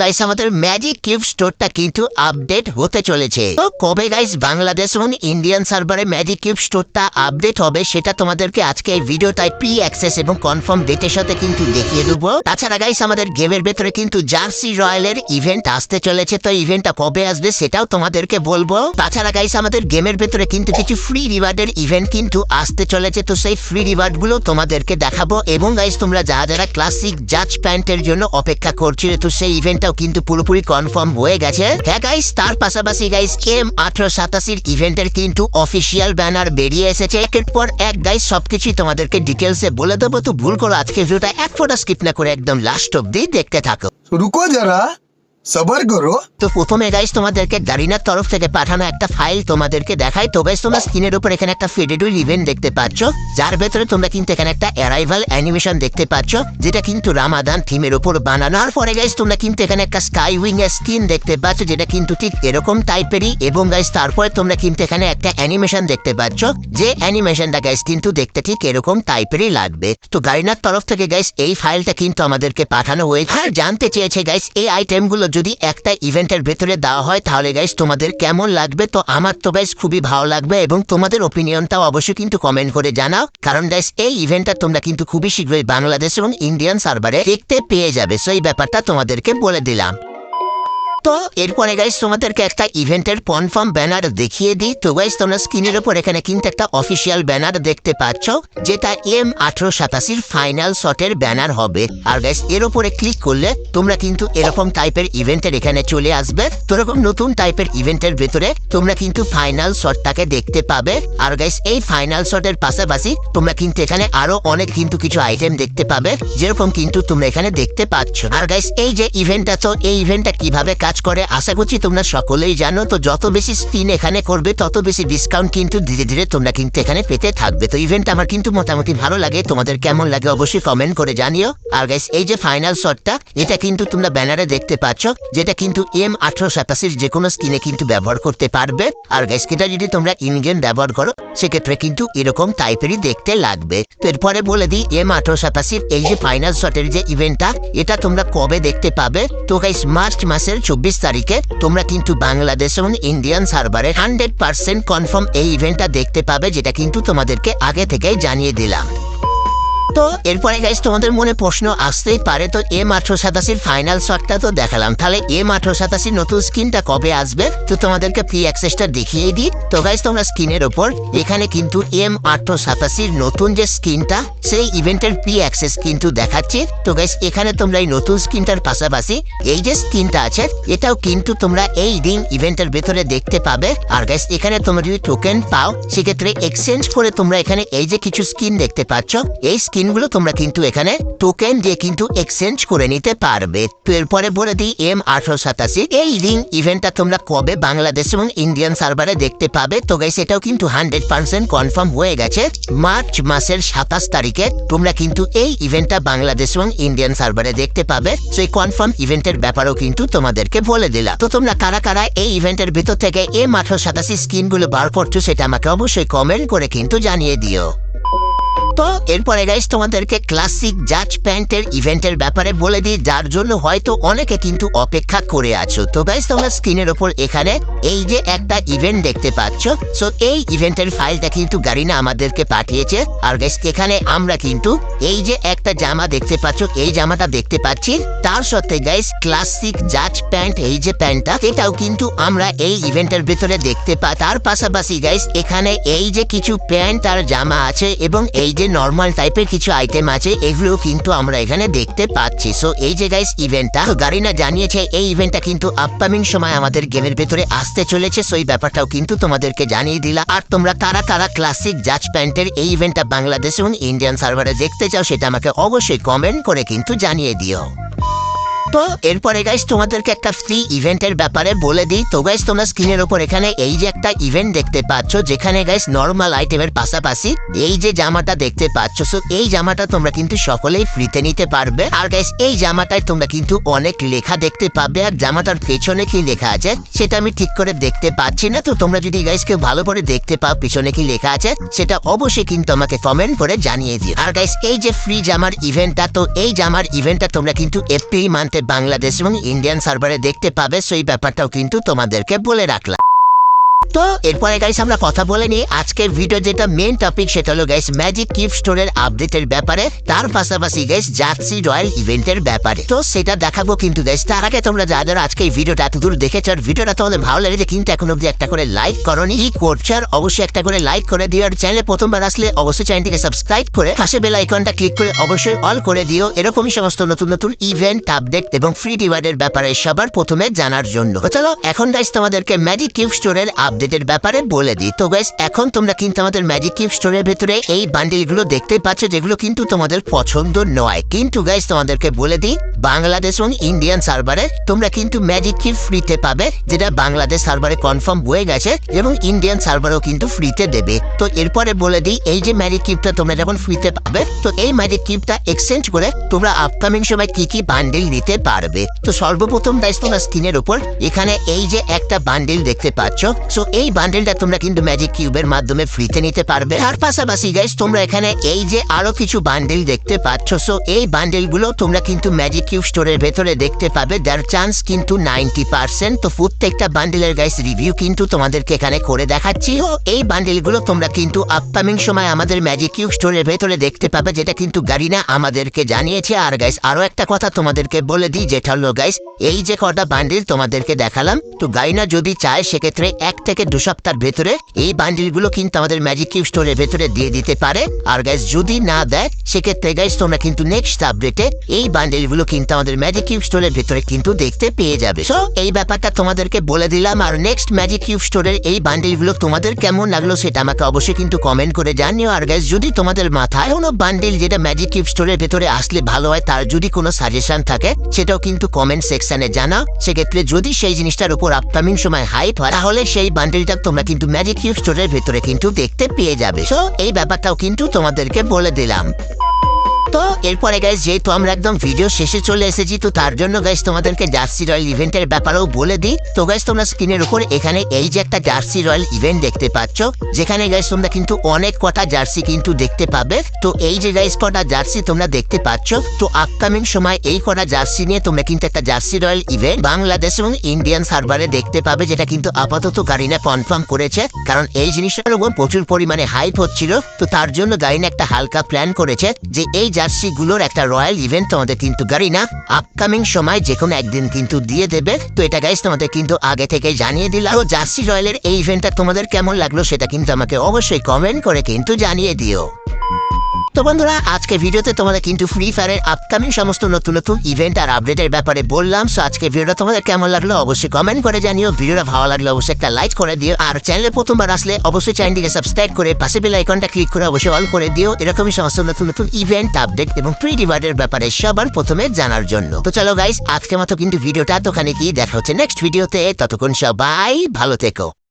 Guys আমাদের magic cube স্টোরটা কিন্তু update হতে চলেছে। তো কবে গাইস বাংলাদেশ এবং ইন্ডিয়ান সার্ভারে ম্যাজিক কিউব স্টোরটা আপডেট হবে সেটা তোমাদেরকে আজকে এই প্রি অ্যাক্সেস এবং কনফার্ম ডেটের সাথে কিন্তু দেখিয়ে দেবো। তাছাড়া গাইস আমাদের গেমের ভেতরে কিন্তু জার্সি রয়্যালের ইভেন্ট আসতে চলেছে। তো ইভেন্টটা কবে আসবে সেটাও তোমাদেরকে বলব। তাছাড়া গাইস আমাদের গেমের ভেতরে কিন্তু কিছু ফ্রি রিওয়ার্ডের ইভেন্ট কিন্তু আসতে চলেছে। তো সেই ফ্রি রিওয়ার্ডগুলো তোমাদেরকে দেখাবো। এবং গাইস তোমরা যারা যারা ক্লাসিক জাজ প্যান্টের জন্য অপেক্ষা করছিলে, তো সেই ইভেন্টটাও কিন্তু পুরোপুরি কনফার্ম হয়ে গেছে। হ্যাঁ গাইস তার পাশাপাশি গাইস এম আঠারো সাতাশির ইভেন্টের কিন্তু অফিসিয়াল ব্যানার বেরিয়ে এসেছে। একের পর এক গাইস সবকিছুই তোমাদেরকে ডিটেলসে বলে দেবো। তো ভুল করো আজকে ভিডিওটা এক ফোটা স্কিপ না করে একদম লাস্ট অব্দি দেখতে থাকো। রুকো যারা সবার করো। তো প্রথমে গাইস তোমাদেরকে ডারিনার তরফ থেকে পাঠানো একটা ফাইল তোমাদেরকে দেখাই। তো গাইস তোমরা স্ক্রিনের উপর এখানে একটা ফেডেডুল ইভেন্ট দেখতে পাচ্ছ। যার ভেতরে তোমরা কিন্তু এখানে একটা অ্যারাইভাল অ্যানিমেশন দেখতে পাচ্ছ, যেটা কিন্তু রামাদান থিমের উপর বানানো। আর পরে গাইস তোমরা কিন্তু এখানে একটা স্কাই উইং এর স্কিন দেখতে পাচ্ছ, যেটা কিন্তু ঠিক এরকম টাইপেরই এবং গাইস তারপরে তোমরা কিন্তু এখানে একটা অ্যানিমেশন দেখতে পাচ্ছ, যে অ্যানিমেশনটা গাইস কিন্তু দেখতে ঠিক এরকম টাইপেরই লাগবে। তো গাড়িনার তরফ থেকে গাইস এই ফাইলটা কিন্তু আমাদেরকে পাঠানো হয়েছে। আর জানতে চেয়েছে গাইস এই আইটেমগুলো যদি একটা ইভেন্টের ভেতরে দেওয়া হয়, তাহলে গাইস তোমাদের কেমন লাগবে? তো আমার তো গাইস খুবই ভালো লাগবে এবং তোমাদের ওপিনিয়নটাও অবশ্যই কিন্তু কমেন্ট করে জানাও। কারণ গাইস এই ইভেন্টটা তোমরা কিন্তু খুবই শীঘ্রই বাংলাদেশ এবং ইন্ডিয়ান সার্ভারে দেখতে পেয়ে যাবে। সো এই ব্যাপারটা তোমাদেরকে বলে দিলাম। তো এরপরে গাইস তোমাদেরকে একটা ইভেন্টের কনফার্ম ব্যানার দেখিয়ে দিই। তো গাইস তোমরা স্ক্রিনের উপর এখানে কিন্তু একটা অফিসিয়াল ব্যানার দেখতে পাচ্ছ, যেটা এম আঠারো সাতাশির ফাইনাল শটের ব্যানার হবে। আর গাইস এর উপরে ক্লিক করলে তোমরা কিন্তু এরকম টাইপের ইভেন্টের এখানে চলে আসবে। তো এরকম নতুন টাইপের ইভেন্টের ভেতরে তোমরা কিন্তু ফাইনাল শটটাকে দেখতে পাবে। আর গাইস এই ফাইনাল শটের পাশাপাশি তোমরা কিন্তু এখানে আরও অনেক কিন্তু কিছু আইটেম দেখতে পাবে, যেরকম কিন্তু তোমরা এখানে দেখতে পাচ্ছ। আর গাইস এই যে ইভেন্টটা তো এই ইভেন্টটা কীভাবে কাজ করে, আশা করছি তোমরা সকলেই জানো, তো যত বেশি স্পিন এখানে করবে, তত বেশি ডিসকাউন্ট কিন্তু ধীরে ধীরে তোমরা কিন্তু এখানে পেতে থাকবে। তো ইভেন্ট আমার কিন্তু মোটামুটি ভালো লাগে, তোমাদের কেমন লাগে অবশ্যই কমেন্ট করে জানিও। আর গাইস এই যে ফাইনাল শটটা এটা কিন্তু তোমরা ব্যানারে দেখতে পাচ্ছ, যেটা কিন্তু এম আঠারো সাতাশির যে কোনো স্কিনে কিন্তু ব্যবহার করতে পারবে। আর গাইস এটা যদি তোমরা ইনগেন ব্যবহার করো, সেক্ষেত্রে কিন্তু এরকম টাইপেরই দেখতে লাগবে। তো এরপরে বলে দিই এম আঠারো সাতাশির এই যে ফাইনাল শটের যে ইভেন্টটা এটা তোমরা কবে দেখতে পাবে? তো গাইস মার্চ মাসের চব্বিশ তারিখে তোমরা কিন্তু বাংলাদেশ এবং ইন্ডিয়ান সার্ভারে হান্ড্রেড পার্সেন্ট কনফার্ম এই ইভেন্টটা দেখতে পাবে, যেটা কিন্তু তোমাদেরকে আগে থেকেই জানিয়ে দিলাম। তো এরপরে গাইস তোমাদের মনে প্রশ্ন আসতেই পারে, তো এম আঠারো সাতাশির ফাইনাল শটটা তো দেখালাম। তাহলে এম আঠারো সাতাশির নতুন স্ক্রিনটা কবে আসবে? তো তোমাদেরকে প্রি অ্যাক্সেসটা দেখিয়ে দিই। তো গাইস তোমরা স্ক্রিনের ওপর, এখানে কিন্তু এম আঠারো সাতাশির নতুন যে স্ক্রিনটা সেই ইভেন্টের প্রি অ্যাক্সেস কিন্তু দেখাচ্ছি। তো গাইস এখানে তোমরা এই নতুন স্ক্রিনটার পাশাপাশি এই যে স্ক্রিনটা আছে, এটাও কিন্তু তোমরা এই দিন ইভেন্টের ভেতরে দেখতে পাবে। আর গাইস এখানে তোমরা যদি টোকেন পাও, সেক্ষেত্রে এক্সচেঞ্জ করে তোমরা এখানে এই যে কিছু স্কিন দেখতে পাচ্ছ, এই স্কিনগুলো তোমরা কিন্তু এখানে টোকেন দিয়ে কিন্তু এক্সচেঞ্জ করে নিতে পারবে। তো এরপরে বলে দিই এম আঠারো সাতাশি। এই রিং ইভেন্টটা তোমরা কবে বাংলাদেশ এবং ইন্ডিয়ান সার্ভারে দেখতে পাবে? তো গাইস এটাও কিন্তু হান্ড্রেড পার্সেন্ট কনফার্ম হয়ে গেছে। মার্চ মাসের সাতাশ তারিখে তোমরা কিন্তু এই ইভেন্টটা বাংলাদেশ এবং ইন্ডিয়ান সার্ভারে দেখতে পাবে। সেই কনফার্ম ইভেন্টের ব্যাপারেও কিন্তু তোমাদেরকে বলে দিলাম। তো তোমরা কারা কারা এই ইভেন্টের ভিতর থেকে এম আঠারো সাতাশি স্কিনগুলো বার করছ সেটা আমাকে অবশ্যই কমেন্ট করে কিন্তু জানিয়ে দিও। তো এরপরে গাইস তোমাদেরকে ক্লাসিক জাজ প্যান্টের ইভেন্টের ব্যাপারে বলে দিই, যার জন্য হয়তো অনেকে কিন্তু অপেক্ষা করে আছো। তো গাইস তোমরা স্ক্রিনের ওপর এখানে এই যে একটা ইভেন্ট দেখতে পাচ্ছ। সো এই ইভেন্টের ফাইলটা কিন্তু গারিনা আমাদেরকে পাঠিয়েছে। আর গাইস এখানে আমরা কিন্তু এই যে একটা জামা দেখতে পাচ্ছ, এই জামাটা দেখতে পাচ্ছি। তার সাথে গাইস ক্লাসিক জাজ প্যান্ট এই যে প্যান্টটা এটাও কিন্তু আমরা এই ইভেন্টের ভিতরে দেখতে পা তার পাশাপাশি গাইস এখানে এই যে কিছু প্যান্ট আর জামা আছে এবং এই যে নর্মাল টাইপের কিছু আইটেম আছে, এগুলো কিন্তু আমরা এখানে দেখতে পাচ্ছি। সো এই যে গাইস ইভেন্টটা গারিনা জানিয়েছে, এই ইভেন্টটা কিন্তু আপকামিং সময় আমাদের গেমের ভেতরে আসতে চলেছে। সো এই ব্যাপারটাও কিন্তু তোমাদেরকে জানিয়ে দিলা আর তোমরা তারা তারা ক্লাসিক জাজ প্যান্টের এই ইভেন্টটা বাংলাদেশ এবং ইন্ডিয়ান সার্ভারে দেখতে চাও, সেটা আমাকে অবশ্যই কমেন্ট করে কিন্তু জানিয়ে দিও। তো এরপরে গাইস তোমাদেরকে একটা ফ্রি ইভেন্টের ব্যাপারে বলে দিই। তো গাইস তোমরা স্ক্রিনের ওপর এখানে এই যে একটা ইভেন্ট দেখতে পাচ্ছ, যেখানে গাইস নর্মাল আইটেমের পাশাপাশি এই যে জামাটা দেখতে পাচ্ছ। সো এই জামাটা তোমরা কিন্তু সকলেই ফ্রিতে নিতে পারবে। আর গাইস এই জামাটায় তোমরা কিন্তু অনেক লেখা দেখতে পাবে। আর জামাটার পেছনে কি লেখা আছে, সেটা আমি ঠিক করে দেখতে পাচ্ছি না। তো তোমরা যদি গাইস কেউ ভালো করে দেখতে পাও পিছনে কি লেখা আছে, সেটা অবশ্যই কিন্তু আমাকে কমেন্ট করে জানিয়ে দিও। আর গাইস এই যে ফ্রি জামার ইভেন্টটা তো এই জামার ইভেন্টটা তোমরা কিন্তু এপ্রিল মান্থে বাংলাদেশ এবং ইন্ডিয়ান সার্ভারে দেখতে পাবে সেই ব্যাপারটাও কিন্তু তোমাদেরকে বলে রাখলাম। তো, এরপরে গাইস আমরা কথা বলে নিই আজকের ভিডিও যেটা মেন টপিক সেটা হলো গাইস ম্যাজিক কিপ স্টোরের আপডেটের ব্যাপারে। তার পাশাপাশি গাইস জার্সি রয়্যাল ইভেন্টের ব্যাপারে। তো, সেটা দেখাবো কিন্তু গাইস তার আগে তোমরা যা যারা আজকে এই ভিডিওটা এত দূর দেখেছ, আর ভিডিওটা তোমাদের ভালো লেগেছে কিন্তু এখন অব্দি একটা করে লাইক করনি। কি করছ? আর অবশ্যই একটা করে লাইক করে দিও, আর চ্যানেলে প্রথমবার আসলে অবশ্যই চ্যানেলটিকে সাবস্ক্রাইব করে পাশে বেল আইকনটা ক্লিক করে অবশ্যই অল করে দিও। এরকমই সমস্ত নতুন নতুন ইভেন্ট আপডেট এবং ফ্রি রিওয়ার্ডের ব্যাপারে সবার প্রথমে জানার জন্য। চলো, এখন গাইস তোমাদেরকে ম্যাজিক কিউব স্টোরের আপডেটের ব্যাপারে বলে দিই। তো গাইস এখন তোমরা কিন্তু আমাদের ম্যাজিক কিউব স্টোরের ভেতরে এই বান্ডিলগুলো দেখতে পাচ্ছ, যেগুলো কিন্তু তোমাদের পছন্দ নয়। কিন্তু গাইস তোমাদেরকে বলে দিই, বাংলাদেশ এবং ইন্ডিয়ান সার্ভারে তোমরা কিন্তু ম্যাজিক কিউব ফ্রিতে পাবে, যেটা বাংলাদেশ সার্ভারে কনফার্ম হয়ে গেছে এবং ইন্ডিয়ান সার্ভারও কিন্তু ফ্রিতে দেবে। তো এরপরে বলে দিই, এই যে ম্যাজিক কিউবটা তোমরা যখন ফ্রিতে পাবে, তো এই ম্যাজিক কিউবটা এক্সচেঞ্জ করে তোমরা আপকামিং সময় কি কি বান্ডিল নিতে পারবে। তো সর্বপ্রথম গাইস তোমরা স্ক্রিনের উপর এখানে এই যে একটা বান্ডিল দেখতে পাচ্ছ। সো এই বান্ডিলটা তোমরা কিন্তু ম্যাজিক কিউবের মাধ্যমে ফ্রিতে নিতে পারবে। তার পাশাপাশি গাইস তোমরা এখানে এই যে আরও কিছু বান্ডিল দেখতে পাচ্ছ সো এই বান্ডিলগুলো তোমরা কিন্তু ম্যাজিক কিউব স্টোরের ভেতরে দেখতে পাবে। যার চান্স কিন্তু নাইনটি পার্সেন্ট তো প্রত্যেকটা বান্ডিলের গাইস রিভিউ কিন্তু তোমাদেরকে এখানে করে দেখাচ্ছি। ও, এই বান্ডিলগুলো তোমরা কিন্তু আপকামিং সময় আমাদের ম্যাজিক কিউব স্টোরের ভেতরে দেখতে পাবে, যেটা কিন্তু গাড়িনা আমাদেরকে জানিয়েছে। আর গাইস আরও একটা কথা তোমাদেরকে বলে দিই, যেটা হলো গাইস এই যে কটা বান্ডিল তোমাদেরকে দেখালাম, তো গাইনা যদি চায়, সেক্ষেত্রে এক থেকে দু সপ্তাহের ভেতরে এই বান্ডিলগুলো কিন্তু আমাদের ম্যাজিক কিউব স্টোরের ভেতরে দিয়ে দিতে পারে। আর গাইস যদি না দেয়, সেক্ষেত্রে গাইস তোমরা কিন্তু নেক্সট আপডেটে এই বান্ডিলগুলো কিন্তু আমাদের ম্যাজিক কিউব স্টোরের ভেতরে কিন্তু দেখতে পেয়ে যাবে। সো এই ব্যাপারটা তোমাদেরকে বলে দিলাম। আর নেক্সট ম্যাজিক কিউব স্টোরের এই বান্ডিলগুলো তোমাদের কেমন লাগল সেটা আমাকে অবশ্যই কিন্তু কমেন্ট করে জানিও। আর গাইস যদি তোমাদের মাথায় কোনো বান্ডিল যেটা ম্যাজিক কিউব স্টোরের ভেতরে আসলে ভালো হয়, তার যদি কোনো সাজেশন থাকে, সেটাও কিন্তু কমেন্ট সেকশনে জানাও। সেক্ষেত্রে যদি সেই জিনিসটার উপর আপকামিং সময় হাইপ হয়, তাহলে সেই বান্ডিলটা তোমরা কিন্তু ম্যাজিক কিউব স্টোরের ভেতরে কিন্তু দেখতে পেয়ে যাবে। সো এই ব্যাপারটাও কিন্তু তোমাদেরকে বলে দিলাম। তো, এরপরে গাইস যেহেতু আমরা একদম ভিডিও শেষে চলে এসেছি, তো তার জন্য গাইস তোমাদেরকে জার্সি রয়্যাল ইভেন্টের ব্যাপারেও বলে দিই। তো গাইস তোমরা স্ক্রিনের উপর এখানে এই যে একটা জার্সি রয়্যাল ইভেন্ট দেখতে পাচ্ছ, যেখানে গাইস তোমরা কিন্তু অনেক কটা জার্সি কিন্তু দেখতে পাবে। তো এই যে গাইস কটা জার্সি তোমরা দেখতে পাচ্ছ, তো আপকামিং সময় এই কটা জার্সি নিয়ে তোমরা কিন্তু একটা জার্সি রয়্যাল ইভেন্ট বাংলাদেশ এবং ইন্ডিয়ান সার্ভারে দেখতে পাবে, যেটা কিন্তু আপাতত গাড়িনা কনফার্ম করেছে। কারণ এই জিনিসটার উপর প্রচুর পরিমাণে হাইপ হচ্ছিল, তো তার জন্য গাড়িনা একটা হালকা প্ল্যান করেছে যে এই জার্সি গুলোর একটা রয়্যাল ইভেন্ট তোমাদের কিন্তু গাড়ি না আপকামিং সময় যে কোনো একদিন কিন্তু দিয়ে দেবে। তো এটা গাইস তোমাদের কিন্তু আগে থেকে জানিয়ে দিলাম। তো জার্সি রয়্যালের এই ইভেন্টটা তোমাদের কেমন লাগল সেটা কিন্তু আমাকে অবশ্যই কমেন্ট করে কিন্তু জানিয়ে দিও। তো বন্ধুরা আজকে ভিডিওতে তোমাদের কিন্তু ফ্রি ফায়ারের আপকামিং সমস্ত নতুন নতুন ইভেন্ট আর আপডেটের ব্যাপারে বললাম। সো আজকে ভিডিওটা তোমাদের কেমন লাগল অবশ্যই কমেন্ট করে জানিও। ভিডিওটা ভালো লাগলে অবশ্যই একটা লাইক করে দিও। আর চ্যানেলে প্রথমবার আসলে অবশ্যই চ্যানেলটিকে সাবস্ক্রাইব করে পাশে বেল আইকনটা ক্লিক করে অবশ্যই অল করে দিও। এরকমই সমস্ত নতুন নতুন ইভেন্ট আপডেট এবং ফ্রি রিওয়ার্ডের ব্যাপারে সবার প্রথমে জানার জন্য। তো চলো গাইস আজকে মতো কিন্তু ভিডিওটা দোকানে গিয়ে দেখা হচ্ছে নেক্সট ভিডিওতে ততক্ষণ সবাই ভালো থেকো।